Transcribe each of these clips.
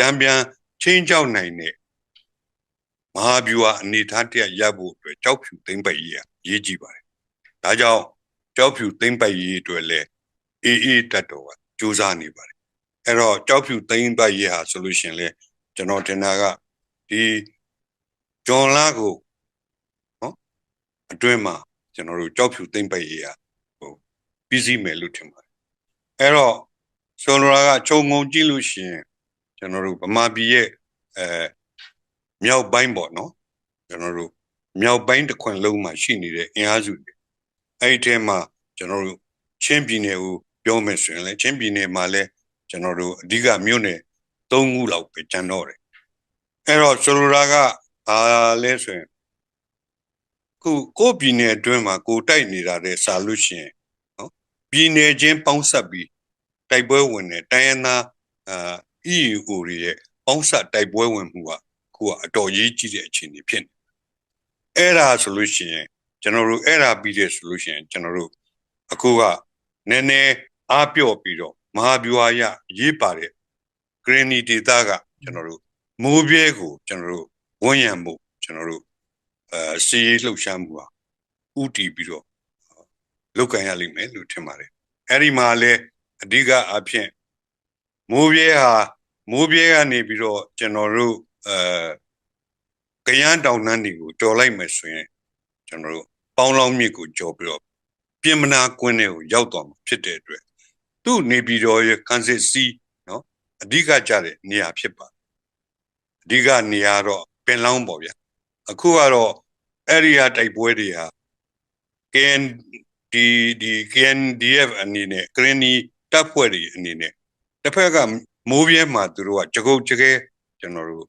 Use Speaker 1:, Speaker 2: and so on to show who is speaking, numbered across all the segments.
Speaker 1: တံပြန်ချင်းကြောက်နိုင်တဲ့မဟာဗျူဟာအနေထားတစ်ရပ်ဖို့အတွက်ကြောက်ဖြူသိမ့်ပိုက်ရေးအရေးကြီးပါတယ်။ဒါကြောင့်ကြောက်ဖြူသိမ့်ပိုက်ရေးအတွက်လည်းအေးအေးတက်တော်ကစူးစမ်းနေပါတယ်။အဲ့တော့ကြောက်ဖြူသိမ့်ပိုက်ရေးဟာဆိုလို့ရှိရင်လေကျွန်တော်တင်တာကဒီဂျွန်လာကိုနော်အတွင်းမှာကျွန်တော်တို့ကြောက်ဖြူသိမ့်ပိုက်ရေးဟာဟိုပြီးစီးမယ်လို့ထင်ပါတယ်။အဲ့တော့ဆိုလိုတာကခြုံငုံကြည့်လို့ရှိရင် ကျွန်တော်တို့ဗမာပြည်ရဲ့အဲမြောက်ပိုင်းပေါ့နော်ကျွန်တော်တို့မြောက်ပိုင်းတစ်ခွင်လုံးမှာရှိနေတဲ့အင်အားစုတွေအဲ့ဒီထဲမှာကျွန်တော်တို့ချင်းပြည်နယ်ကိုပြောမယ်ဆိုရင်လည်းချင်းပြည်နယ်မှာလည်းကျွန်တော်တို့အဓိကမြို့နယ်၃ခုလောက်ပဲကျန်တော့တယ်အဲ့တော့ဆိုလိုတာကဘာလဲဆိုရင်ခုကိုပြည်နယ်အတွင်းမှာကိုတိုက်နေတာတဲ့စာလို့ရှိရင်နော်ပြည်နယ်ချင်းပေါင်းဆက်ပြီးတိုက်ပွဲဝင်တဲ့တိုင်းရင်းသားအာ EU တွေရဲ့ပေါင်းဆက်တိုက်ပွဲဝင်မှုကခုကအတော်ကြီးကြီးတဲ့အခြေအနေဖြစ်နေအဲ့ဒါဆိုလို့ရှိရင်ကျွန်တော်တို့အဲ့ဒါပြီးတဲ့ဆိုလို့ရှိရင်ကျွန်တော်တို့အခုကနည်းနည်းအားပြော့ပြီးတော့မဟာဗျူဟာရရေးပါတဲ့ Granny Data ကကျွန်တော်တို့မိုးပြဲကိုကျွန်တော်တို့ဝန်ရံမှုကျွန်တော်တို့အဲစီရေးလှုပ်ရှားမှုဟာဥတီပြီးတော့လောက်ကန်ရလိမ့်မယ်လို့ထင်ပါတယ်အဲ့ဒီမှာလဲအဓိကအဖြစ်မိုးပြဲဟာ မိုးပြဲကနေပြီးတော့ကျွန်တော်တို့အဲကရန်တောင်နှန်းတွေကိုကြော်လိုက်မယ်ဆိုရင်ကျွန်တော်တို့ပေါင်းလောင်းမြစ်ကိုကြော်ပြီးတော့ပြင်မနာကွင်းတွေကိုရောက်သွားမှာဖြစ်တဲ့အတွက်သူ့နေပြည်တော်ရဲ့ကန်စစ်စီနော်အဓိကကြတဲ့နေရာဖြစ်ပါအဓိကနေရာတော့ပင်လောင်းပေါ့ဗျာအခုကတော့အဲ့ဒီဟာတိုက်ပွဲတွေဟာ KN ဒီဒီ KNDF အနေနဲ့ Green တပ်ဖွဲ့တွေအနေနဲ့တစ်ဖက်က မိုးပြဲမှာသူတို့ကကြကုတ်ကြကဲကျွန်တော်တို့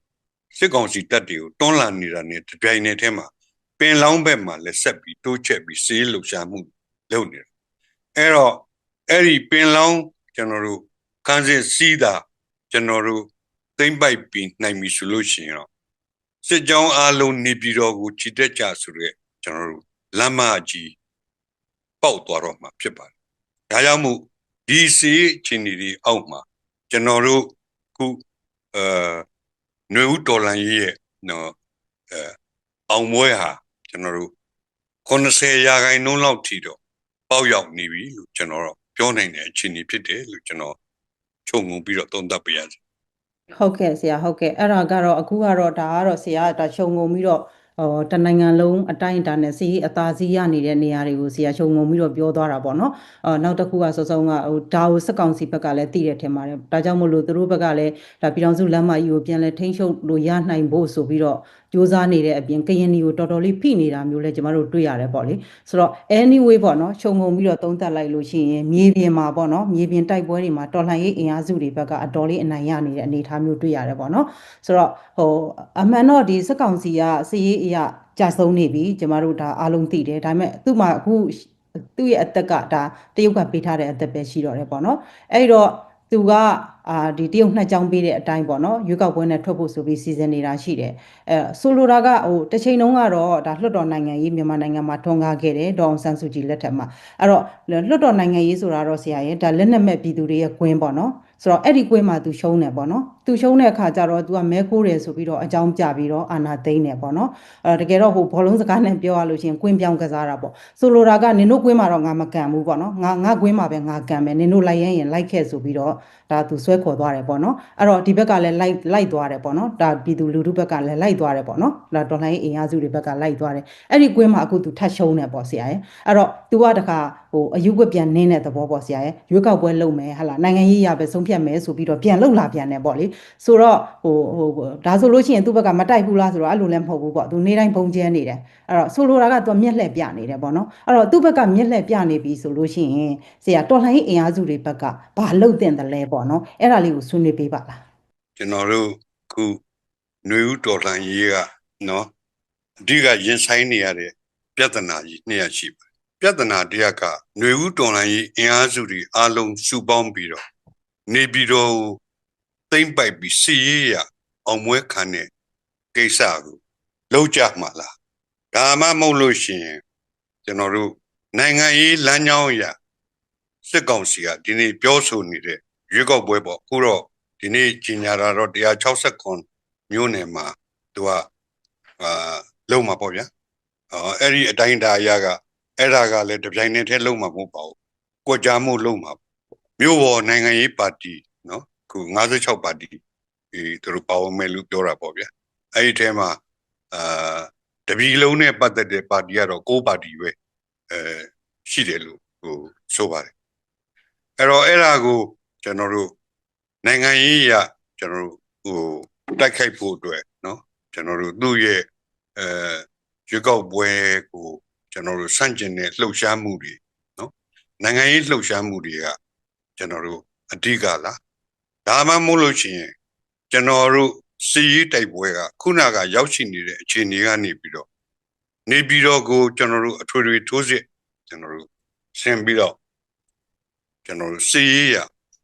Speaker 1: စစ်ကောင်စီတပ်တွေကိုတွန်းလှန်နေတာနဲ့တပြိုင်နက်တည်းမှာပင်လောင်းဘက်မှာလည်းဆက်ပြီးတိုးချက်ပြီးစေးလှုပ်ရှားမှုလုပ်နေတယ်အဲ့တော့အဲ့ဒီပင်လောင်းကျွန်တော်တို့ခန်းစစ်စီးတာကျွန်တော်တို့သိမ့်ပိုက်ပြီးနိုင်ပြီဆိုလို့ရှိရင်တော့စစ်ကြောင်းအားလုံးနေပြည်တော်ကိုခြိတက်ကြဆိုရဲကျွန်တော်တို့လမ်းမကြီးပေါက်သွားတော့မှာဖြစ်ပါတယ်ဒါကြောင့်မို့ဒီစီချင်းဒီအောက်မှာ ကျွန်တော်တို့ခုအဲຫນွေဦးတော်လန်ကြီးရဲ့နော်အဲအောင်မွဲဟာကျွန်တော်တို့90ရာခိုင်နှုန်းလောက်ထိတော့ပေါက်ရောက်နေပြီလို့ကျွန်တော်တော့ပြောနိုင်တဲ့အခြေအနေဖြစ်တယ်လို့ကျွန်တော်ခြုံငုံပြီးတော့သုံးသပ်ပြရစီ
Speaker 2: ဟုတ်ကဲ့ဆရာဟုတ်ကဲ့အဲ့ဒါကတော့အခုကတော့ဒါကတော့ဆရာဒါခြုံငုံပြီးတော့ ဟိုတနိုင်ငံလုံးအတိုင်းအတာနဲ့စီးအသာစီးရနေတဲ့နေရာတွေကိုဆရာခြုံငုံပြီးတော့ပြောသွားတာပေါ့နော်အော်နောက်တစ်ခုကစောစောကဟိုဒါကိုစက်ကောင်စီဘက်ကလည်းသိတယ်ထင်ပါတယ်ဒါကြောင့်မို့လို့သူတို့ဘက်ကလည်းဒါပြည်တော်စုလမ်းမကြီးကိုပြန်လဲထိန်းချုပ်လို့ရနိုင်ဖို့ဆိုပြီးတော့စူးစမ်းနေတဲ့အပြင်ကရင်နီကိုတော်တော်လေးဖိနေတာမျိုးလဲကျမတို့တွေ့ရတယ်ပေါ့လေဆိုတော့ anyway ပေါ့နော်ခြုံငုံပြီးတော့သုံးသပ်လိုက်လို့ရှိရင်မြေပြင်မှာပေါ့နော်မြေပြင်တိုက်ပွဲတွေမှာတော်လှန်ရေးအင်အားစုတွေဘက်ကအတော်လေးအနိုင်ရနေတဲ့အနေအထားမျိုးတွေ့ရတယ်ပေါ့နော်ဆိုတော့ဟိုအမှန်တော့ဒီစက်ကောင်စီကစီရေးအရာကြာဆုံးနေပြီကျမတို့ဒါအားလုံးသိတယ်ဒါပေမဲ့သူ့မှာအခုသူ့ရဲ့အသက်ကဒါတရုတ်ကပေးထားတဲ့အသက်ပဲရှိတော့တယ်ပေါ့နော်အဲ့တော့ သူကအာဒီတရုတ်နှစ်ကြောင်းပေးတဲ့အတိုင်းပေါ့နော်ရွေးကောက်ပွဲနဲ့ထွက်ဖို့ဆိုပြီးစီစဉ်နေတာရှိတယ်အဲဆိုလိုတာကဟိုတစ်ချိန်လုံးကတော့ဒါလွှတ်တော်နိုင်ငံရေးမြန်မာနိုင်ငံမှာထွန်းကားခဲ့တယ်ဒေါအောင်ဆန်းစုကြည်လက်ထက်မှာအဲ့တော့လွှတ်တော်နိုင်ငံရေးဆိုတာတော့ဆရာရဲ့ဒါလက်နက်မဲ့ပြည်သူတွေရဲ့ကွင်းပေါ့နော်ဆိုတော့အဲ့ဒီကွင်းမှာသူရှုံးတယ်ပေါ့နော် သူရှုံးတဲ့အခါကျတော့ तू ကမဲခိုးတယ်ဆိုပြီးတော့အကြောင်းပြပြီးတော့အာနာသိမ့်တယ်ပေါ့နော်အဲတကယ်တော့ဟိုဘောလုံးစကားနဲ့ပြောရလို့ရှိရင်ကွင်းပြောင်းကစားတာပေါ့ဆိုလိုတာကနင်တို့ကွင်းမှာတော့ငါမကန်ဘူးပေါ့နော်ငါငါကွင်းမှာပဲငါကန်မယ်နင်တို့လိုက်ရင်ရင်လိုက်ခဲ့ဆိုပြီးတော့ဒါသူဆွဲခေါ်သွားတယ်ပေါ့နော်အဲ့တော့ဒီဘက်ကလည်းလိုက်လိုက်သွားတယ်ပေါ့နော်ဒါပြည်သူလူထုဘက်ကလည်းလိုက်သွားတယ်ပေါ့နော်ဒါတော်လှန်ရေးအင်အားစုတွေဘက်ကလိုက်သွားတယ်အဲ့ဒီကွင်းမှာအခုသူထတ်ရှုံးတယ်ပေါ့ဆရာရဲ့အဲ့တော့ तू ကတခါဟိုအယူကွက်ပြန်နင်းတဲ့သဘောပေါ့ဆရာရဲ့ရွေးကောက်ပွဲလုပ်မယ်ဟာလားနိုင်ငံရေးရပဲဆုံးဖြတ်မယ်ဆိုပြီးတော့ပြန်လှုပ်လာပြန်တယ်ပေါ့လေဆိုတော့ဟိုဟိုဒါဆိုလို့ရှိရင်သူ့ဘက်ကမတိုက်ဘူးလားဆိုတော့အဲ့လိုလည်းမဟုတ်ဘူးပေါ့သူနေတိုင်းပုံကျဲနေတယ်အဲ့တော့ဆိုလိုတာကသူမျက်လှည့်ပြနေတယ်ပေါ့နော်အဲ့တော့သူ့ဘက်ကမျက်လှည့်ပြနေပြီဆိုလို့ရှိရင်ဆရာတော်လှန်ရေးအင်အားစုတွေဘက်ကဘာလှုပ်တင်တယ်လဲပေါ့နော်အဲ့ဒါလေးကိုဆွေးနွေးပေးပါလား
Speaker 1: ကျွန်တော်တို့ခုຫນွေဦးတော်လှန်ရေးကနော်အဓိကရင်ဆိုင်နေရတဲ့ပြဿနာကြီးနှစ်ရပ်ရှိပါတယ်ပြဿနာတစ်ရပ်ကຫນွေဦးတော်လှန်ရေးအင်အားစုတွေအားလုံးစုပေါင်းပြီးတော့နေပြီးတော့ သိမ့်ပိုက်ပြီးစီရေးရအောင်မွဲခံတဲ့ကိစ္စကိုလောက်ကြမှာလားဒါမှမဟုတ်လို့ရှိရင်ကျွန်တော်တို့နိုင်ငံရေးလမ်းကြောင်းအရစစ်ကောင်စီကဒီနေ့ပြောဆိုနေတဲ့ရွေးကောက်ပွဲပေါ့အခုတော့ဒီနေ့ကြီးညာတာတော့169မြို့နယ်မှာသူကအာလုံမှာပေါ့ဗျာအော်အဲ့ဒီအတိုင်းဒါအရာကအဲ့ဒါကလည်းတပြိုင်နက်တည်းလုံမှာမဟုတ်ပါဘူးကြွက်ကြားမှုလုံမှာမြို့ပေါ်နိုင်ငံရေးပါတီနော် ခု56ပါတီဒီသူတို့ပါဝင်မယ်လို့ပြောတာပေါ့ဗျာအဲ့ဒီထဲမှာအာတပီလုံးနဲ့ပတ်သက်တဲ့ပါတီကတော့6ပါတီပဲအဲရှိတယ်လို့ဟိုဆိုပါတယ်အဲ့တော့အဲ့ဒါကိုကျွန်တော်တို့နိုင်ငံရေးအရကျွန်တော်တို့ဟိုတိုက်ခိုက်ဖို့အတွက်နော်ကျွန်တော်တို့သူ့ရဲ့အဲရွေးကောက်ပွဲကိုကျွန်တော်တို့စန့်ကျင်တဲ့လှုပ်ရှားမှုတွေနော်နိုင်ငံရေးလှုပ်ရှားမှုတွေကကျွန်တော်တို့အဓိကလား ဒါမှမဟုတ်လို့ရှိရင်ကျွန်တော်တို့စီရေးတိုက်ပွဲကခုနကရောက်ရှိနေတဲ့အခြေအနေကနေပြီးတော့နေပြီးတော့ကိုကျွန်တော်တို့အထွေထွေထိုးစစ်ကျွန်တော်တို့ဆင်ပြီးတော့ကျွန်တော်တို့စီရေးရ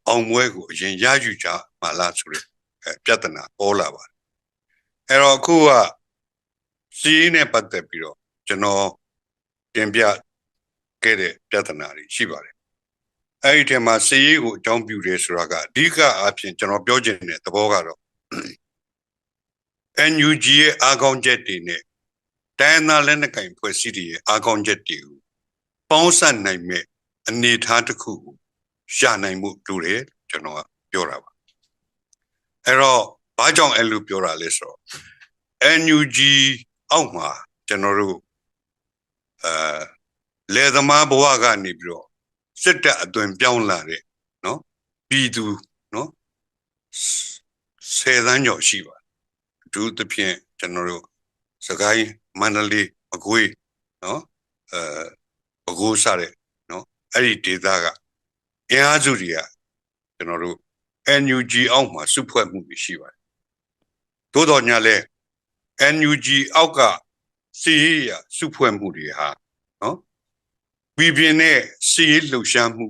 Speaker 1: အောင်ပွဲကိုအရင်ရယူကြမှာလားဆိုတဲ့အဲပြဿနာပေါ်လာပါတယ်အဲ့တော့အခုကစီရေးနဲ့ပတ်သက်ပြီးတော့ကျွန်တော်တင်ပြခဲ့တဲ့ပြဿနာတွေရှိပါတယ် အဲ့ဒီထဲမှာစီရေးကိုအကြောင်းပြုတယ်ဆိုတာကအဓိကအားဖြင့်ကျွန်တော်ပြောချင်တဲ့သဘောကတော့ NUG ရဲ့အာကောင်းချက်တွေနဲ့တိုင်းသားလက်နက်ကင်ဖွဲ့စည်းတွေရဲ့အာကောင်းချက်တွေကိုပေါင်းစပ်နိုင်မဲ့အနေအထားတစ်ခုကိုရှာနိုင်မှုတူတယ်ကျွန်တော်ကပြောတာပါအဲ့တော့ဘာကြောင့်အဲ့လိုပြောတာလဲဆိုတော့ NUG အောက်မှာကျွန်တော်တို့အဲလေသမားဘဝကနေပြီးတော့ စစ်တပ်အသွင်ပြောင်းလာတဲ့နော်ပြည်သူနော်ဆယ်သန်းကျော်ရှိပါအထူးသဖြင့်ကျွန်တော်တို့စကိုင်းမန္တလေးမကွေးနော်အဲပဲခူးစတဲ့နော်အဲ့ဒီဒေသကအင်အားစုတွေကကျွန်တော်တို့ NUG အောက်မှာစုဖွဲ့မှုတွေရှိပါတယ်သို့တော်ညာလဲ NUG အောက်ကစီးရစုဖွဲ့မှုတွေဟာနော် ပြည်ပြင်းတဲ့စီးလှုပ်ရှားမှု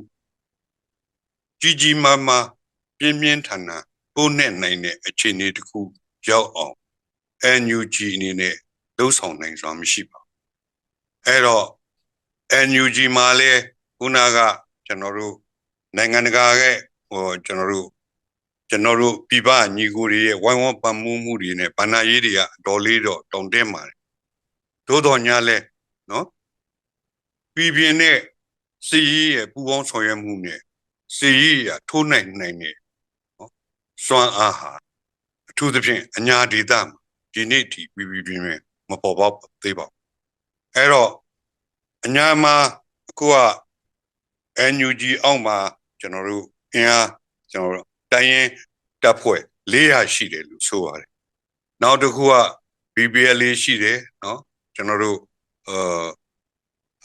Speaker 1: ကြီးကြီးမားမားပြင်းပြင်းထန်ထန်ပိုးနဲ့နိုင်တဲ့အခြေအနေတစ်ခုရောက်အောင် NUG အနေနဲ့လှုပ်ဆောင်နိုင်စွာမရှိပါဘူးအဲ့တော့ NUG မှာလဲခုနကကျွန်တော်တို့နိုင်ငံတကာရဲ့ဟိုကျွန်တော်တို့ကျွန်တော်တို့ပြပညီကိုတွေရဲ့ဝိုင်းဝန်းပံ့ပိုးမှုတွေနဲ့ဗန္နာရေးတွေကအတော်လေးတော့တောင်းတင်းပါတယ်သို့တော်ညာလဲနော် ပြည်ပြင်းတဲ့စီရီရဲ့ပူပေါင်းဆောင်ရွက်မှုနဲ့စီရီရထိုးနိုင်နိုင်တဲ့နော်စွမ်းအားဟာအထူးသဖြင့်အညာဒေသမှာဒီနေ့ထိပြည်ပြည်ပြင်းပြင်းမပေါ်ပေါက်သေးပါဘူးအဲ့တော့အညာမှာအခုက NUG အောက်မှာကျွန်တော်တို့အင်အားကျွန်တော်တို့တိုင်းရင်တပ်ဖွဲ့400ရှိတယ်လို့ဆိုပါတယ်။နောက်တစ်ခုက BBL လေးရှိတယ်နော်ကျွန်တော်တို့အာ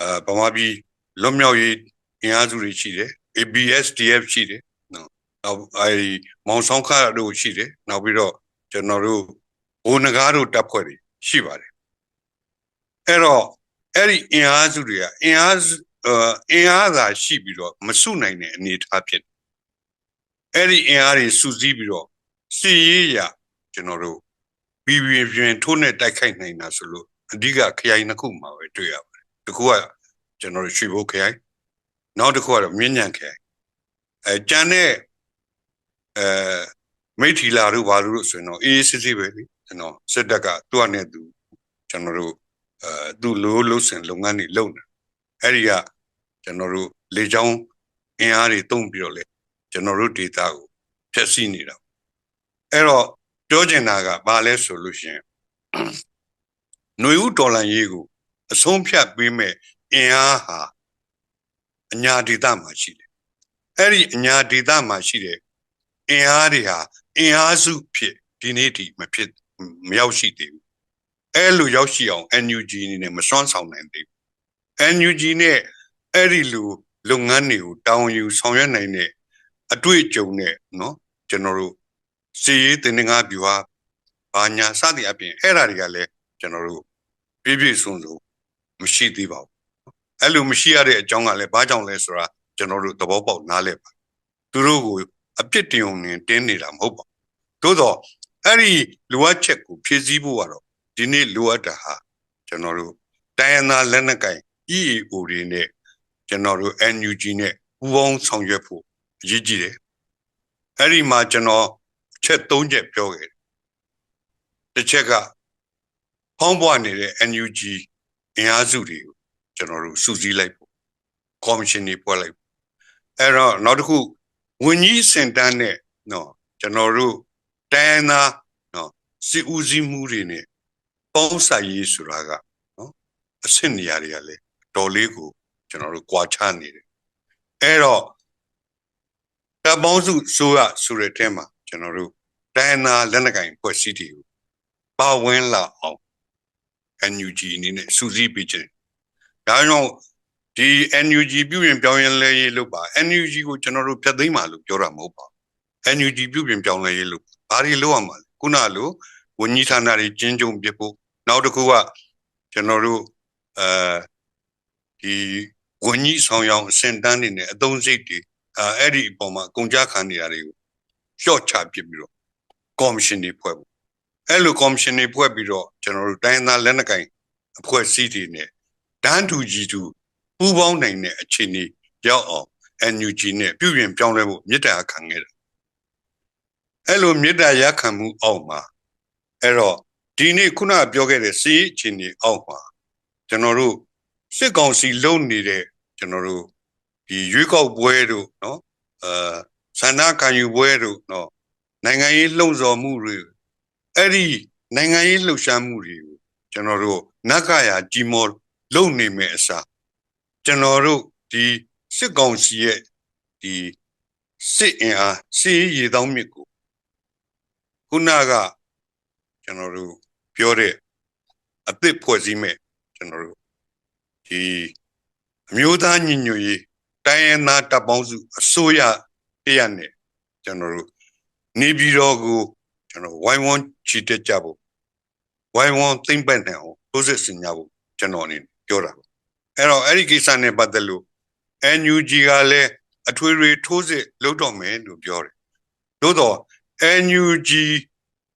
Speaker 1: အာဗမာပြည်လွတ်မြောက်ရေးအင်အားစုတွေရှိတယ် ABSDF ရှိတယ်နော်နောက်အဲဒီမောင်ဆောင်ခါတို့ရှိတယ်နောက်ပြီးတော့ကျွန်တော်တို့ဘိုးနဂါးတို့တပ်ဖွဲ့တွေရှိပါတယ်အဲ့တော့အဲ့ဒီအင်အားစုတွေကအင်အားစုအင်အားသာရှိပြီးတော့မစုနိုင်တဲ့အနေအထားဖြစ်အဲ့ဒီအင်အားတွေစုစည်းပြီးတော့စီရေးရကျွန်တော်တို့ပြည်ပြည်ပြင်းထိုးနဲ့တိုက်ခိုက်နိုင်တာဆိုလို့အဓိကခရိုင်နှစ်ခုမှာပဲတွေ့ရပါ တယ်တစ်ခုကကျွန်တော်တို့ရွှေဘိုးခရိုင်နောက်တစ်ခုကတော့မြင်းညံခရိုင်အဲကျန်တဲ့အဲမိထီလာတို့ဘာလို့ဆိုရင်တော့အေးစစ်စစ်ပဲလေကျွန်တော်စစ်တပ်ကသူ့အနေနဲ့သူကျွန်တော်တို့အဲသူ့လိုလို့စင်လုပ်ငန်းတွေလုပ်နေအဲ့ဒီကကျွန်တော်တို့လေချောင်းအင်အားတွေတုံးပြီးတော့လေကျွန်တော်တို့ဒေတာကိုဖျက်ဆီးနေတာအဲ့တော့ပြောချင်တာကဘာလဲဆိုလို့ရှိရင်ຫນွေဥဒေါ်လာရေးကို အဆုံးဖြတ်ပေးမဲ့အင်အားဟာအညာဒေတာမှာရှိတယ်အဲ့ဒီအညာဒေတာမှာရှိတဲ့အင်အားတွေဟာအင်အားစုဖြစ်ဒီနေ့ထိမဖြစ်မရောက်ရှိသေးဘူးအဲ့လိုရောက်ရှိအောင် NUG အနေနဲ့မစွမ်းဆောင်နိုင်သေးဘူး NUG နဲ့အဲ့ဒီလူလုပ်ငန်းတွေကိုတောင်းယူဆောင်ရွက်နိုင်တဲ့အတွေ့အကြုံနဲ့เนาะကျွန်တော်တို့စီရေးတင်ငါပြူဟာဘာညာစသည်အပြင်အဲ့ဓာတွေကလည်းကျွန်တော်တို့ပြည့်ပြည့်စုံစုံ မရှိသေးပါဘူးအဲ့လိုမရှိရတဲ့အကြောင်းကလည်းဘာကြောင့်လဲဆိုတာကျွန်တော်တို့သဘောပေါက်နားလည်ပါသူတို့ကိုအပြစ်တင်ုံနဲ့တင်းနေတာမဟုတ်ပါဘူးသို့တော့အဲ့ဒီလိုအပ်ချက်ကိုဖြည့်ဆည်းဖို့ကတော့ဒီနေ့လိုအပ်တာဟာကျွန်တော်တို့တိုင်းရင်းသားလက်နက်ကင် EAO တွေနဲ့ကျွန်တော်တို့ NUG နဲ့ပူးပေါင်းဆောင်ရွက်ဖို့အရေးကြီးတယ်။အဲ့ဒီမှာကျွန်တော်ချက်၃ချက်ပြောခဲ့တယ်တစ်ချက်ကဖောင်းပွားနေတဲ့ NUG အင်အားစုတွေကိုကျွန်တော်တို့စုစည်းလိုက်ဖို့ကော်မရှင်တွေဖွဲ့လိုက်ဖို့အဲ့တော့နောက်တစ်ခုဝန်ကြီးစင်တန်းနဲ့နော်ကျွန်တော်တို့တိုင်းသားနော်စီဦးစီးမှုတွေနဲ့ပေါင်းဆိုင်ရေးဆိုတာကနော်အဆင့်နေရာတွေကလည်းတော်လေးကိုကျွန်တော်တို့ကြွာချနေတယ်အဲ့တော့တပ်ပေါင်းစုဆိုရဆိုတဲ့အဲမှာကျွန်တော်တို့တိုင်းသားလက်နက်ကင်ဖွဲ့စည်းတွေကိုပါဝင်လာအောင် NUG အနေနဲ့စူးစီးပေးခြင်းဒါကြောင့်ဒီ NUG ပြုရင်ပြောင်းရင်လဲရေးလို့ပါ NUG ကိုကျွန်တော်တို့ဖြတ်သိမ်းပါလို့ပြောတာမဟုတ်ပါဘူး NUG ပြုပြင်ပြောင်းလဲရေးလို့ဘာတွေလုပ်ရမှာလဲခုနလိုဝန်ကြီးဌာနတွေကျင်းကျုံပြဖို့နောက်တစ်ခုကကျွန်တော်တို့အဲဒီဝန်ကြီးဆောင်ရောင်အစင်တန်းနေနဲ့အသုံးစိတ်တွေအဲအဲ့ဒီအပေါ်မှာကုန်ကြခံနေရတွေကိုရှော့ချပစ်ပြီးတော့ကော်မရှင်တွေဖွဲ့ဖို့ အဲ့လိုကော်မရှင်တွေဖွဲ့ပြီးတော့ကျွန်တော်တို့တိုင်းသားလက်နက်ကိုင်အဖွဲ့အစည်းတွေနဲ့တန်းတူကြီးတူပူးပေါင်းနိုင်တဲ့အခြေအနေရောက်အောင် NUG နဲ့ပြုပြင်ပြောင်းလဲဖို့မြစ်တာခံခဲ့တယ်အဲ့လိုမေတ္တာရခံမှုအောက်မှာအဲ့တော့ဒီနေ့ခုနပြောခဲ့တဲ့စီးအခြေအနေအောက်မှာကျွန်တော်တို့စစ်ကောင်စီလုံနေတဲ့ကျွန်တော်တို့ဒီရွေးကောက်ပွဲတို့เนาะအာဆန္ဒခံယူပွဲတို့เนาะနိုင်ငံရေးလှုံ့ဆော်မှုတွေ အဲ့ဒီနိုင်ငံရေးလှုပ်ရှားမှုတွေကိုကျွန်တော်တို့နတ်ကရာကြီးမောလုံနေမယ်အစားကျွန်တော်တို့ဒီစစ်ကောင်စီရဲ့ဒီစစ်အင်အားစီးရည်တောင်းမြစ်ကိုခုနကကျွန်တော်တို့ပြောတဲ့အသစ်ဖွဲ့စည်းမဲ့ကျွန်တော်တို့ဒီအမျိုးသားညီညွတ်ရေးတိုင်းရင်းသားတပ်ပေါင်းစုအစိုးရတရားနဲ့ကျွန်တော်တို့နေပြည်တော်ကို ကျွန်တော်ဝိုင်းဝန်းချီတက်ကြဖို့ဝိုင်းဝန်းသိမ့်ပတ်နိုင်အောင်ထိုးစစ်ဆင်ကြဖို့ကျွန်တော်အနေနဲ့ပြောတာအဲ့တော့အဲ့ဒီကိစ္စနဲ့ပတ်သက်လို့ NUG ကလည်းအထွေထွေထိုးစစ်လုပ်တော့မယ်လို့ပြောတယ်သို့တော့ NUG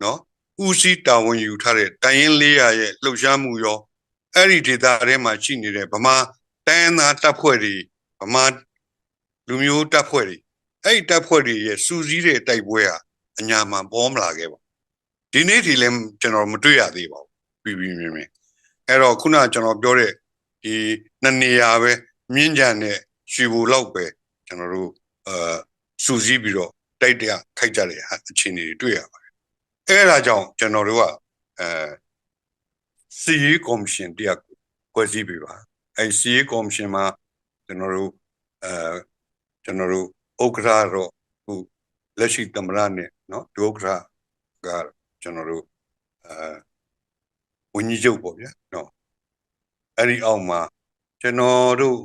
Speaker 1: နော်ဦးစီးတာဝန်ယူထားတဲ့တိုင်းရင်းလေးရရဲ့လှုပ်ရှားမှုရောအဲ့ဒီဒေသထဲမှာရှိနေတဲ့ဗမာတိုင်းရင်းသားတပ်ဖွဲ့တွေဗမာလူမျိုးတပ်ဖွဲ့တွေအဲ့ဒီတပ်ဖွဲ့တွေရဲ့စူးစီးတဲ့တိုက်ပွဲဟာ အညာမှပေါ်မလာခဲ့ပါဒီနေ့ထိလည်းကျွန်တော်မတွေ့ရသေးပါဘူးပြီးပြီးမြင်မြင်အဲ့တော့ခုနကကျွန်တော်ပြောတဲ့ဒီနှစ်နေရာပဲမြင်းကြံနဲ့ရွှေဘူလောက်ပဲကျွန်တော်တို့အာစူးစီးပြီးတော့တိုက်တရခိုက်ကြတဲ့အခြေအနေတွေတွေ့ရပါတယ်အဲ့ဒါကြောင့်ကျွန်တော်တို့ကအဲစီရီကော်မရှင်တရားကိုဖွဲ့စည်းပြီးပါအဲစီရီကော်မရှင်မှာကျွန်တော်တို့အဲကျွန်တော်တို့ဥက္ကဋ္ဌတော့ခု လက်ရှိသမ္မတနဲ့နော်ဒုဥက္ကဋ္ဌကကျွန်တော်တို့အဲဝန်ကြီးချုပ်ပေါ့ဗျာနော်အဲ့ဒီအောက်မှာကျွန်တော်တို့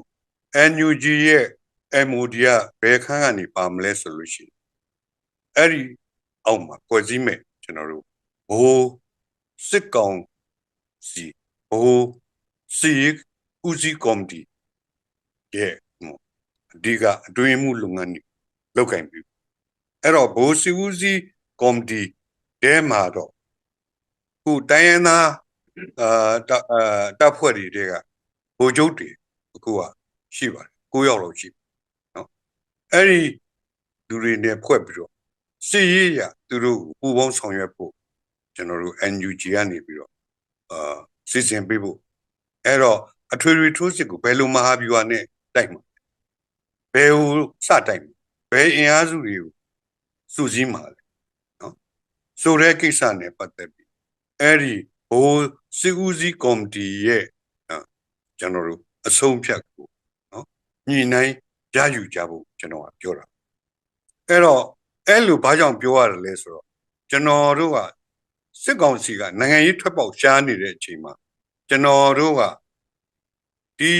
Speaker 1: NUG ရဲ့ MOD ကဘယ်ခန်းကနေပါမလဲဆိုလို့ရှိရင်အဲ့ဒီအောက်မှာဖွဲ့စည်းမဲ့ကျွန်တော်တို့ဘိုးစစ်ကောင်စီဘိုးစီဦးစီးကော်မတီရဲ့အဓိကအတွင်းမှုလုပ်ငန်းတွေလုပ်ကင်ပြီ အဲ့တော့ဘိုးစီဦးစီးကော်မတီတဲမှာတော့ခုတိုင်းရင်းသားအာတပ်ဖွဲ့တွေကဘိုးချုပ်တွေအခုကရှိပါတယ်9ယောက်လောက်ရှိနော်အဲ့ဒီလူတွေနဲ့ဖွဲ့ပြီးတော့စစ်ရေးရသူတို့ပူပေါင်းဆောင်ရွက်ဖို့ကျွန်တော်တို့ NUG ကနေပြီးတော့အာစစ်စင်ပေးဖို့အဲ့တော့အထွေထွေထိုးစစ်ကိုဘယ်လိုမဟာဗျူဟာနဲ့တိုက်မှာဘယ်ဟိုစတိုက်မှာဘယ်အင်အားစုတွေကို စုစည်းမှာလဲနော်ဆိုတဲ့ကိစ္စနဲ့ပတ်သက်ပြီးအဲ့ဒီဘိုးစစ်ဦးစီးကော်မတီရဲ့ကျွန်တော်တို့အဆုံးဖြတ်ကိုနော်ညှိနှိုင်းရယူကြဖို့ကျွန်တော်ကပြောတာအဲ့တော့အဲ့လိုဘာကြောင့်ပြောရတယ်လဲဆိုတော့ကျွန်တော်တို့ကစစ်ကောင်စီကနိုင်ငံရေးထွက်ပေါက်ရှားနေတဲ့အချိန်မှာကျွန်တော်တို့ကဒီ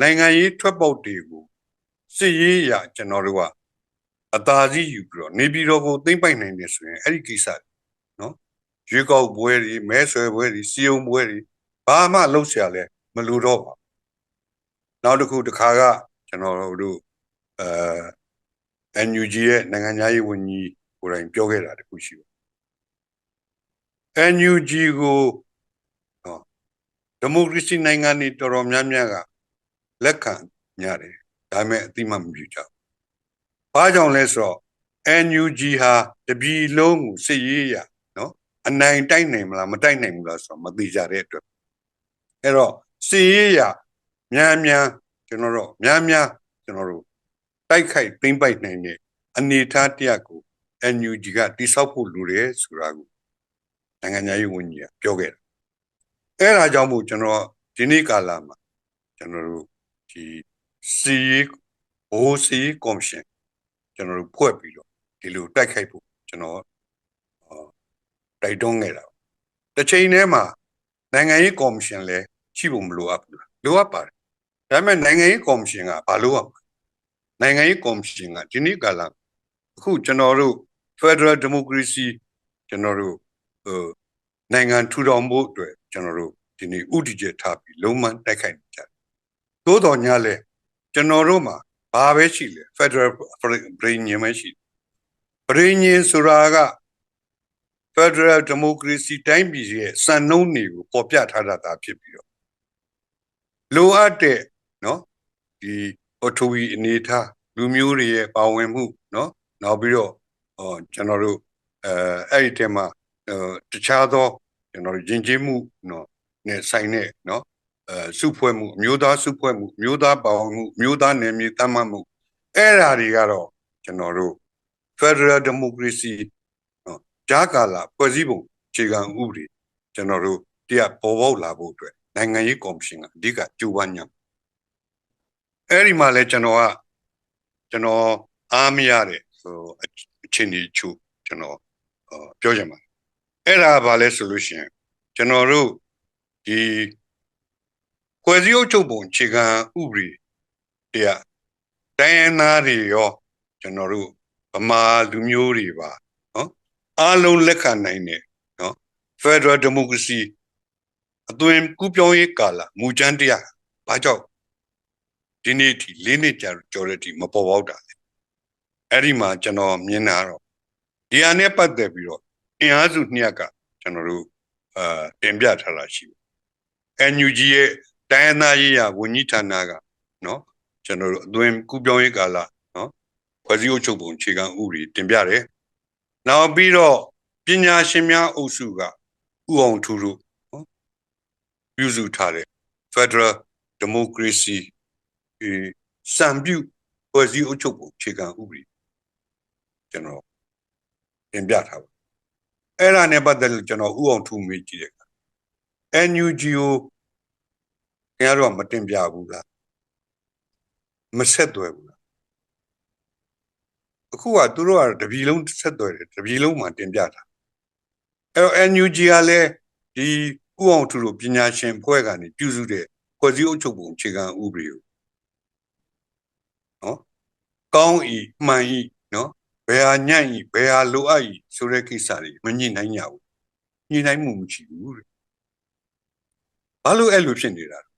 Speaker 1: နိုင်ငံရေးထွက်ပေါက်တွေကိုစစ်ရေးအရကျွန်တော်တို့က အသာကြီးယူပြီးတော့နေပြည်တော်ကိုသိမ့်ပိုက်နိုင်တယ်ဆိုရင်အဲ့ဒီကိစ္စနော်ရွေးကောက်ပွဲတွေမဲဆွယ်ပွဲတွေစီယုံပွဲတွေဘာမှလုပ်ဆရာလဲမလိုတော့ပါနောက်တစ်ခုတစ်ခါကကျွန်တော်တို့အဲ NUG ရဲ့နိုင်ငံသားရေးဝန်ကြီးကိုယ်တိုင်ပြောခဲ့တာတခုရှိပါ NUG ကိုဒီမိုကရေစီနိုင်ငံတွေတော်တော်များများကလက်ခံညတယ်ဒါပေမဲ့အတိမမပြုကြဘူး ဘာကြောင့်လဲဆိုတော့ NUG ဟာတပြည်လုံးကိုစစ်ရေးရနော်အနိုင်တိုက်နိုင်မလားမတိုက်နိုင်ဘူးလားဆိုတော့မသိကြတဲ့အတွက်အဲ့တော့စစ်ရေးရများများကျွန်တော်တို့များများကျွန်တော်တို့တိုက်ခိုက်သိမ့်ပိုက်နိုင်တဲ့အနေအထားတစ်ရပ်ကို NUG ကတိဆောက်ဖို့လိုတယ်ဆိုတာကိုနိုင်ငံသားရေးဝန်ကြီးကပြောခဲ့တယ်အဲ့ဒါကြောင့်မို့ကျွန်တော်ဒီနေ့ကာလမှာကျွန်တော်တို့ဒီစီရေးဘိုးစီရေးကော်မရှင် ကျွန်တော်တို့ဖွဲ့ပြီးတော့ဒီလိုတိုက်ခိုက်ဖို့ကျွန်တော်အော်တိုက်တွန်းခဲ့တာတစ်ချိန်တည်းမှာနိုင်ငံရေးကော်မရှင်လည်းရှိဖို့မလိုအပ်ဘူးလားလိုအပ်ပါတယ်ဒါပေမဲ့နိုင်ငံရေးကော်မရှင်ကဘာလို့ရမလဲနိုင်ငံရေးကော်မရှင်ကဒီနေ့ကာလအခုကျွန်တော်တို့ Federal Democracy ကျွန်တော်တို့ဟိုနိုင်ငံထူထောင်ဖို့အတွက်ကျွန်တော်တို့ဒီနေ့ဥတီချက်ထားပြီးလုံးဝတိုက်ခိုက်နေကြတယ်သို့တော်ညာလဲကျွန်တော်တို့မှာ ဘာပဲရှိလဲ Federal Brain ညမရှိ Brain ဆိုတာက Federal Democracy တိုင်းပြည်ရဲ့စံနှုန်းတွေကိုပေါ်ပြထားတာသာဖြစ်ပြီးတော့လိုအပ်တဲ့နော်ဒီအထူးအနေထားလူမျိုးတွေရဲ့ပါဝင်မှုနော်နောက်ပြီးတော့ဟောကျွန်တော်တို့အဲအဲ့ဒီထဲမှာတခြားသောကျွန်တော်တို့ယဉ်ကျေးမှုနော်နဲ့ဆိုင်တဲ့နော် အဲစုဖွဲ့မှုအမျိုးသားစုဖွဲ့မှုအမျိုးသားပါဝင်မှုအမျိုးသားနယ်မြေတမ်းမှတ်မှုအဲ့ဓာတွေကတော့ကျွန်တော်တို့ Federal Democracy နော်ဂျာကာလာဖွဲ့စည်းပုံခြေခံဥပဒေကျွန်တော်တို့တရားပေါ်ပေါက်လာဖို့အတွက်နိုင်ငံရေးကော်မရှင်ကအဓိကကြိုးပမ်းညံအဲ့ဒီမှာလဲကျွန်တော်ကကျွန်တော်အားမရတဲ့ဟိုအချင်းကြီးချို့ကျွန်တော်ပြောချင်ပါတယ်အဲ့ဒါဘာလဲဆိုလို့ရှိရင်ကျွန်တော်တို့ဒီ ကွယ်စည်းအုပ်ချုပ်ပုံခြေခံဥပဒေတရားတိုင်းရင်းသားတွေရောကျွန်တော်တို့ဗမာလူမျိုးတွေပါနော်အားလုံးလက်ခံနိုင်တယ်နော် Federal Democracy အသွင်ကူးပြောင်းရေးကာလမူကျန်းတရားဘာကြောင့်ဒီနေ့ထိလေးနှစ်ကြာကြော်တဲ့ဒီမပေါ်ပေါက်တာလေအဲ့ဒီမှာကျွန်တော်မြင်တာတော့ဒီဟာနဲ့ပတ်သက်ပြီးတော့အင်အားစုနှစ်ယောက်ကကျွန်တော်တို့အာတင်ပြထားတာရှိတယ် NUG ရဲ့ တိုင်းရင်းသားရေးရာဝန်ကြီးဌာနကနော်ကျွန်တော်တို့အသွင်ကူးပြောင်းရေးကာလနော်ဖွဲ့စည်းအုပ်ချုပ်ပုံအခြေခံဥပဒေတင်ပြတယ်နောက်ပြီးတော့ပညာရှင်များအုပ်စုကဥအောင်ထူတို့နော်ပြုစုထားတဲ့ Federal Democracy အဲစံပြုဖွဲ့စည်းအုပ်ချုပ်ပုံအခြေခံဥပဒေကျွန်တော်တင်ပြထားပါအဲ့ဒါနဲ့ပတ်သက်လို့ကျွန်တော်ဥအောင်ထူမေးကြည့်တယ် NUGO ခင်ဗျားတို့ကမတင်ပြဘူးလားမဆက်သွယ်ဘူးလားအခုကသူတို့ကတပြည်လုံးဆက်သွယ်တယ်တပြည်လုံးမှာတင်ပြတာအဲ့တော့ NUG ကလည်းဒီဥအောင်ထူတို့ပညာရှင်ဖွဲ့ကနေပြုစုတဲ့ဖွဲ့စည်းအုပ်ချုပ်ပုံအခြေခံဥပဒေကိုနော်ကောင်းဤမှန်ဤနော်ဘယ်ဟာညံ့ဤဘယ်ဟာလိုအပ်ဤဆိုတဲ့ကိစ္စတွေမညှိနှိုင်းကြဘူးညှိနှိုင်းမှုမရှိဘူးတဲ့ဘာလို့အဲ့လိုဖြစ်နေတာလဲ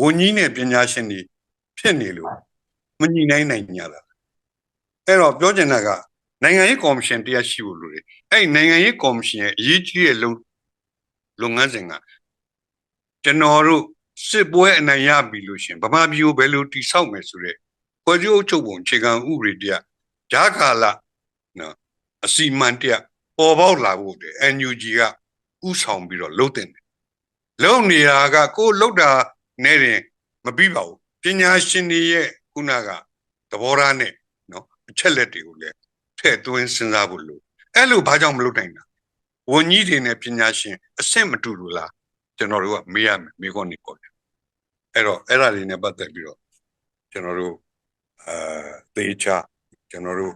Speaker 1: ဝန်ကြီးနဲ့ပညာရှင်တွေဖြစ်နေလို့မညှိနှိုင်းနိုင်ကြတာအဲ့တော့ပြောချင်တာကနိုင်ငံရေးကော်မရှင်တရားရှိဖို့လိုတယ်အဲ့နိုင်ငံရေးကော်မရှင်ရဲ့အရေးကြီးတဲ့လုံလုပ်ငန်းစဉ်ကကျွန်တော်တို့စစ်ပွဲအနိုင်ရပြီလို့ရှင်ဗမာပြည်ကိုဘယ်လိုတိဆောက်မယ်ဆိုတဲ့ဖွဲ့စည်းအုပ်ချုပ်ပုံခြေခံဥပဒေတရားဂျာကာလနော်အစီမံတရားပေါ်ပေါက်လာဖို့တဲ့ NUG ကဥဆောင်ပြီးတော့လုပ်တင်တယ်လုပ်နေတာကကိုယ်လုပ်တာ နဲ့ရင်မပြီးပါဘူးပညာရှင်တွေရဲ့ခုနကသဘောထားနဲ့နော်အချက်လက်တွေကိုလည်းထည့်သွင်းစဉ်းစားဖို့လိုအဲ့လိုဘာကြောင့်မလုပ်နိုင်တာဝန်ကြီးတွေနဲ့ပညာရှင်အဆင့်မတူလို့လားကျွန်တော်တို့ကမေးရမယ်မေးခွန်းနေပေါ့အဲ့တော့အဲ့ဒါတွေနဲ့ပတ်သက်ပြီးတော့ကျွန်တော်တို့အာတေချာကျွန်တော်တို့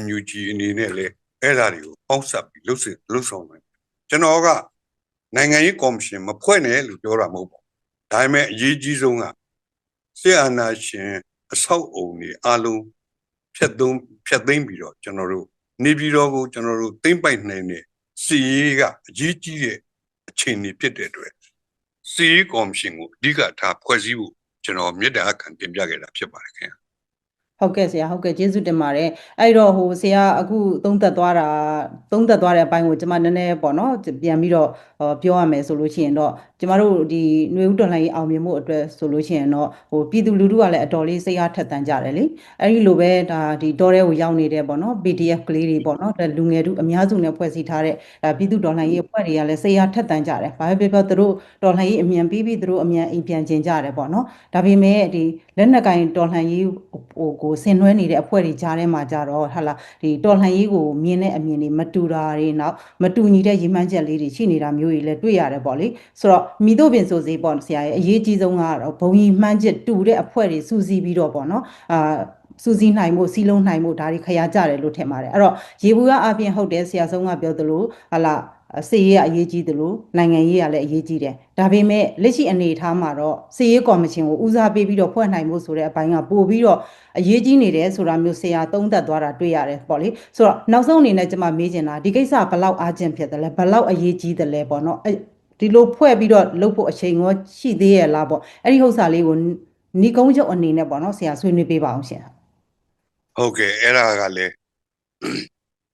Speaker 1: NUG အနေနဲ့လည်းအဲ့ဒါတွေကိုပေါင်းစပ်ပြီးလှုပ်စစ်လှုပ်ဆောင်နိုင်ကျွန်တော်ကနိုင်ငံရေးကော်မရှင်မဖွဲ့နဲ့လို့ပြောတာမဟုတ်ပါဘူး ဒါပေမဲ့အရေးကြီးဆုံးကစစ်အာဏာရှင်အဆောက်အုံတွေအလုံးဖြတ်သုံးဖြတ်သိမ်းပြီးတော့ကျွန်တော်တို့နေပြည်တော်ကိုကျွန်တော်တို့သိမ့်ပိုက်နိုင်တဲ့စီရေးကအရေးကြီးတဲ့အခြေအနေဖြစ်တဲ့အတွက်စီရေးကော်မရှင်ကိုအဓိကထားဖွဲ့စည်းဖို့ကျွန်တော်မြေတားခံတင်ပြခဲ့တာဖြစ်ပါတယ်ခင်ဗျာ
Speaker 2: ဟုတ်ကဲ့ဆရာဟုတ်ကဲ့ကျေးဇူးတင်ပါတယ်အဲ့တော့ဟိုဆရာအခုသုံးသက်သွားတာသုံးသက်သွားတဲ့အပိုင်းကိုကျွန်မနည်းနည်းပေါ့နော်ပြန်ပြီးတော့ဟောပြောရမယ်ဆိုလို့ရှိရင်တော့ကျမတို့ဒီຫນွေဦးတော်လှန်ရေးအောင်မြင်မှုအတွက်ဆိုလို့ရှိရင်တော့ဟိုပြည်သူလူထုကလည်းအတော်လေးစိတ်အားထက်သန်ကြတယ်လေအဲ့ဒီလိုပဲဒါဒီတော်ရဲကိုရောက်နေတဲ့ပေါ့နော် PDF ကလေးတွေပေါ့နော်ဒါလူငယ်တို့အများစုနဲ့ဖွဲ့စည်းထားတဲ့ဒါပြည်သူတော်လှန်ရေးအဖွဲ့တွေကလည်းစိတ်အားထက်သန်ကြတယ်ဘာပဲပြောပြောသူတို့တော်လှန်ရေးအမြန်ပြီးပြီးသူတို့အမြန်အိမ်ပြန်ကျင်ကြတယ်ပေါ့နော်ဒါပေမဲ့ဒီလက်နက်ကင်တော်လှန်ရေးဟိုကိုဆင်နွှဲနေတဲ့အဖွဲ့တွေကြားထဲမှာကြတော့ဟာလာဒီတော်လှန်ရေးကိုမြင်တဲ့အမြင်တွေမတူတာတွေနောက်မတူညီတဲ့ရည်မှန်းချက်လေးတွေရှိနေတာမျိုးတွေလည်းတွေ့ရတယ်ပေါ့လေဆိုတော့မိတို့ပင်ဆိုစေပေါ့ဆရာရဲ့အရေးကြီးဆုံးကတော့ဘုံကြီးမှန်းချက်တူတဲ့အဖွဲ့တွေစူးစီးပြီးတော့ပေါ့နော်အာစူးစီးနိုင်မှုစီးလုံးနိုင်မှုဒါတွေခရကြတယ်လို့ထင်ပါတယ်အဲ့တော့ရေဘူးကအပြင်ဟုတ်တယ်ဆရာဆုံးကပြောသလိုဟာလာစေရေးကအရေးကြီးတယ်လို့နိုင်ငံရေးကလည်းအရေးကြီးတယ်ဒါပေမဲ့လက်ရှိအနေအထားမှာတော့စေရေးကော်မရှင်ကိုဦးစားပေးပြီးတော့ဖွဲ့နိုင်မှုဆိုတဲ့အပိုင်းကပို့ပြီးတော့အရေးကြီးနေတယ်ဆိုတာမျိုးဆရာသုံးသပ်သွားတာတွေ့ရတယ်ပေါ့လေဆိုတော့နောက်ဆုံးအနေနဲ့ကျွန်မမေးချင်တာဒီကိစ္စဘယ်လောက်အားကျင့်ဖြစ်တယ်လဲဘယ်လောက်အရေးကြီးတယ်လဲပေါ့နော်အဲ့ ဒီလိုဖွဲ့ပြီးတော့လုပ်ဖို့အချိန်ရောရှိသေးရဲ့လားပေါ့အဲ့ဒီဥစ္စာလေးကိုညီကုန်းချုပ်အနေနဲ့ပေါ့နော်ဆရာဆွေးနွေးပေးပါအောင်ရှင်
Speaker 1: ဟုတ်ကဲ့အဲ့ဒါကလည်း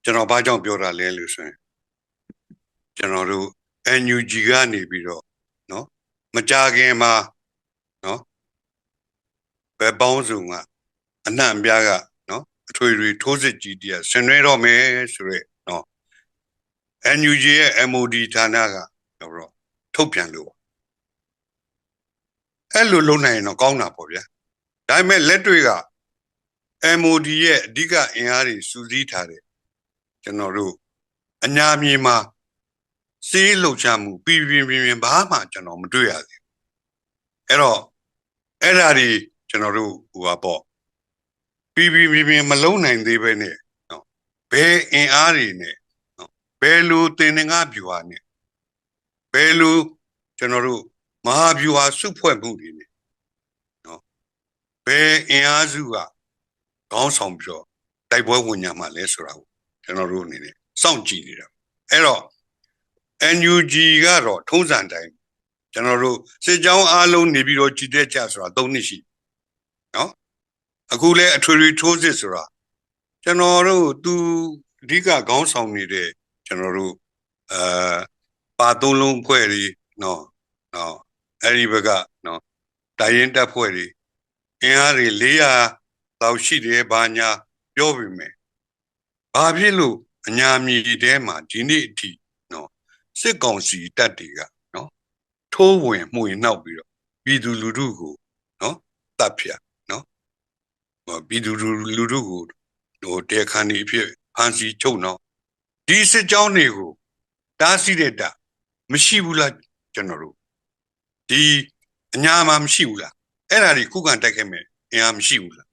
Speaker 1: ကျွန်တော်ဘာကြောင့်ပြောတာလဲလို့ဆိုရင်ကျွန်တော်တို့ NUG ကနေပြီးတော့နော်မကြခင်မှာနော်ဘယ်ပေါင်းစုံကအနှံ့အပြားကနော်အထွေထွေထိုးစစ်ကြီးတည်းဆင်နွှဲတော့မယ်ဆိုရက်နော် NUG ရဲ့ MOD ဌာနက တော့ထုတ်ပြန်လို့အဲ့လိုလုပ်နိုင်ရင်တော့ကောင်းတာပေါ့ဗျာဒါပေမဲ့လက်တွေ့က MOD ရဲ့အဓိကအင်အားတွေစူးစီးထားတဲ့ကျွန်တော်တို့အညာမြေမှာစေးလှုပ်ရှားမှုပြည်ပြင်းပြင်းပြင်းဘာမှကျွန်တော်မတွေ့ရသေးဘူးအဲ့တော့အဲ့ဓာတွေကျွန်တော်တို့ဟိုပါပေါ့ပြည်ပြင်းပြင်းပြင်းမလုံးနိုင်သေးပဲနဲ့နော်ဘယ်အင်အားတွေနဲ့နော်ဘယ်လိုတင်ငါပြူဟာနဲ့ ဘယ်လိုကျွန်တော်တို့မဟာဗျူဟာစုဖွဲ့မှုတွေနဲ့နော်ဘယ်အင်အားစုကခေါင်းဆောင်ပြီးတော့တိုက်ပွဲဝင်ညာမှာလဲဆိုတာကိုကျွန်တော်တို့အနေနဲ့စောင့်ကြည့်နေတာအဲ့တော့ NUG ကတော့ထုံးစံတိုင်းကျွန်တော်တို့စစ်ကြောင်းအားလုံးနေပြီးတော့ကြည်တဲ့ကြဆိုတာ၃နှစ်ရှိနော်အခုလဲအထွေထွေထိုးစစ်ဆိုတာကျွန်တော်တို့သူအဓိကခေါင်းဆောင်နေတဲ့ကျွန်တော်တို့အဲ ပါသုံးလုံးဖွဲ့တွေနော်နော်အဲ့ဒီဘက်ကနော်တိုင်းရင်တပ်ဖွဲ့တွေအင်အားတွေ400လောက်ရှိတယ်ဘာညာပြောပြီမယ်ဘာဖြစ်လို့အညာမြေတဲမှာဒီနေ့အထိနော်စစ်ကောင်စီတပ်တွေကနော်ထိုးဝင်မှုရင်နှောက်ပြီးတော့ပြည်သူလူထုကိုနော်တပ်ဖြတ်နော်ဟောပြည်သူလူထုကိုဟိုတဲခါနေဖြစ်ဖန်စီချုပ်နော်ဒီစစ်ကြောင်းတွေကိုတားဆီးတဲ့တပ် မရှိဘူးလားကျွန်တော်တို့ဒီအညာမှာမရှိဘူးလားအဲ့ဒါတွေခုခံတိုက်ခဲ့မယ်အင်အားမရှိဘူးလား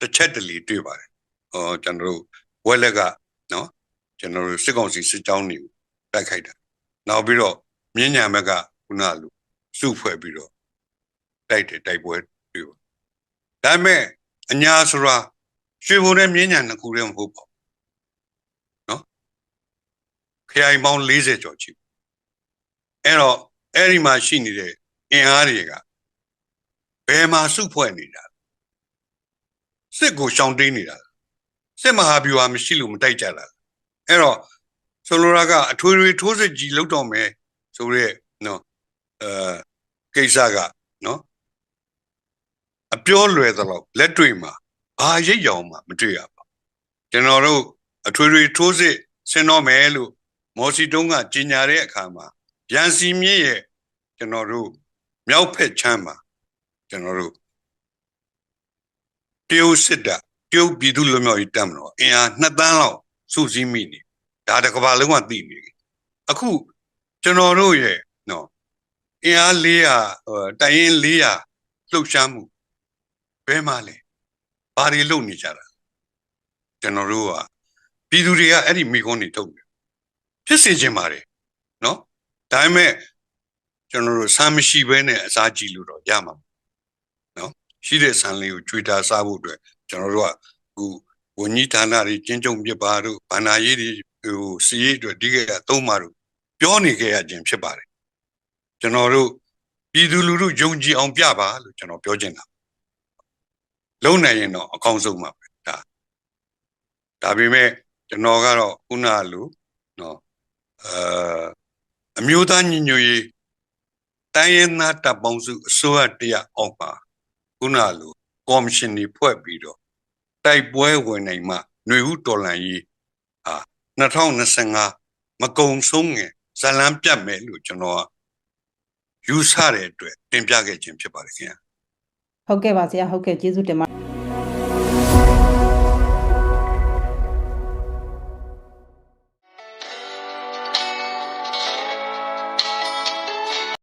Speaker 1: တစ်ချက်တလေတွေ့ပါတယ်ဟောကျွန်တော်တို့ဝက်လက်ကနော်ကျွန်တော်တို့စစ်ကောင်စီစစ်ကြောင်းတွေကိုတိုက်ခိုက်တာနောက်ပြီးတော့မြင်းညာဘက်ကခုနလိုစုဖွဲ့ပြီးတော့တိုက်တယ်တိုက်ပွဲတွေ့ပါဒါပေမဲ့အညာဆိုတာရွှေဘုံနဲ့မြင်းညာနှစ်ခုတည်းမဟုတ်ပါဘူးနော် ခရိုင်ပေါင်း40ကျော်ချီအဲ့တော့အဲ့ဒီမှာရှိနေတဲ့အင်အားတွေကဘယ်မှာစုဖွဲ့နေတာစစ်ကိုရှောင်တိန်နေတာစစ်မဟာဗျူဟာမရှိလို့မတိုက်ကြတာအဲ့တော့ဆိုလိုတာကအထွေထွေထိုးစစ်ကြီးလောက်တော့မယ်ဆိုရဲနော်အဲကိစ္စကနော်အပြောလွယ်သလောက်လက်တွေ့မှာဘာရိပ်ရောင်မှမတွေ့ရပါကျွန်တော်တို့အထွေထွေထိုးစစ်ဆင်တော့မယ်လို့ မော်စီတုံးကကြီးညာတဲ့အခါမှာရန်စီမြင့်ရဲ့ကျွန်တော်တို့မြောက်ဖက်ချမ်းမှာကျွန်တော်တို့တရုတ်စစ်တပ်တရုတ်ပြည်သူ့လူမျိုးရေးတက်မလို့အင်အား2တန်းလောက်စုစည်းမိနေဒါတကဘာလုံးဝသိနေပြီအခုကျွန်တော်တို့ရဲ့နော်အင်အား400တိုင်ရင်400လှုပ်ရှားမှုဘယ်မှာလဲဘာတွေလုပ်နေကြတာကျွန်တော်တို့ကပြည်သူတွေကအဲ့ဒီမိကုန်းတွေထုတ်တယ် ဖြစ်စေချင်ပါတယ်နော်ဒါပေမဲ့ကျွန်တော်တို့ဆမ်းမရှိဘဲနဲ့အစားကြည့်လို့တော့ရမှာနော်ရှိတဲ့ဆမ်းလေးကိုကြွေတာစားဖို့အတွက်ကျွန်တော်တို့ကအခုဝန်ကြီးဌာနတွေကျင်းကျုံပြပါတို့ဗန္နာရေးတွေဟိုစီရေးအတွက်ဒီကရသုံးပါတို့ပြောနေကြရခြင်းဖြစ်ပါတယ်ကျွန်တော်တို့ပြည်သူလူထုယုံကြည်အောင်ပြပါလို့ကျွန်တော်ပြောချင်တာလုံနိုင်ရင်တော့အကောင်းဆုံးပါပဲဒါဒါပေမဲ့ကျွန်တော်ကတော့ခုနလိုနော် အဲအမျိုးသားညီညွတ်ရေးတိုင်းရင်းသားတပ်ပေါင်းစုအစိုးရတရားအောက်မှာခုနလိုကော်မရှင်တွေဖွဲ့ပြီးတော့တိုက်ပွဲဝင်နိုင်မှຫນွေဥတော်လှန်ရေးဟာ2025မကုံဆုံးငယ်ဇလံပြတ်မယ်လို့ကျွန်တော်ကယူဆတဲ့အတွက်တင်ပြခဲ့ခြင်းဖြစ်ပါတယ်ခင်ဗျာ
Speaker 2: ဟုတ်ကဲ့ပါဆရာဟုတ်ကဲ့ကျေးဇူးတင်ပါ